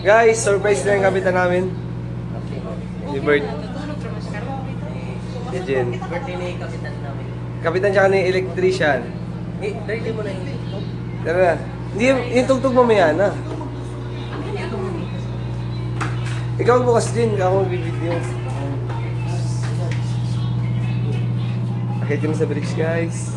Guys, surprise na yung kapitan namin. Si Bert. Si Jen. Birthday ni kapitan namin. Kapitan siya ni electrician. Eh, ready mo na yung TikTok? Tara na. Hindi, yung tugtog mamaya na. Ikaw bukas din, ako magbibideo. Akit mo sa bridge guys.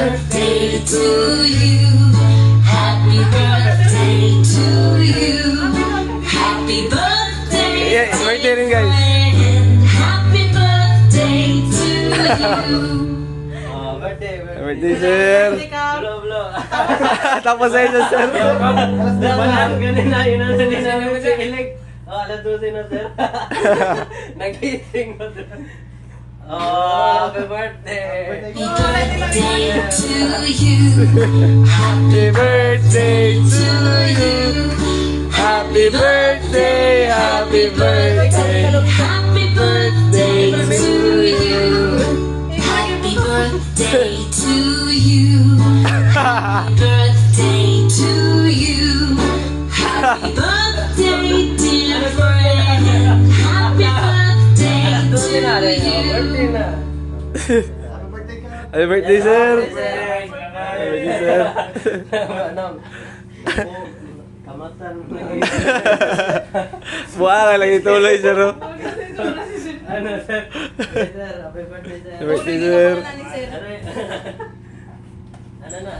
birthday to you. Happy birthday to you. Happy birthday. Yeah, birthday rin, guys. Happy birthday to you. Ah, birthday, birthday. Birthday sir! Tapos na yun sir. Ganun na, yun ang sabi namin sa ilig. Oh, alas 12 na, sir. Nagising ko, sir. Oh, happy birthday. Happy birthday to you. Happy birthday to you. Happy birthday, happy birthday. Happy birthday to you. Happy birthday to you. Happy birthday to you. Happy birthday, dear friend. Happy birthday Alas 12 na, to. You. Happy birthday sir! Happy birthday, sir. Kamatan mo na yun. Buha ka lang ituloy sir. oh. Ano, sir? Sir, happy birthday, sir. Happy birthday sir. Ano na?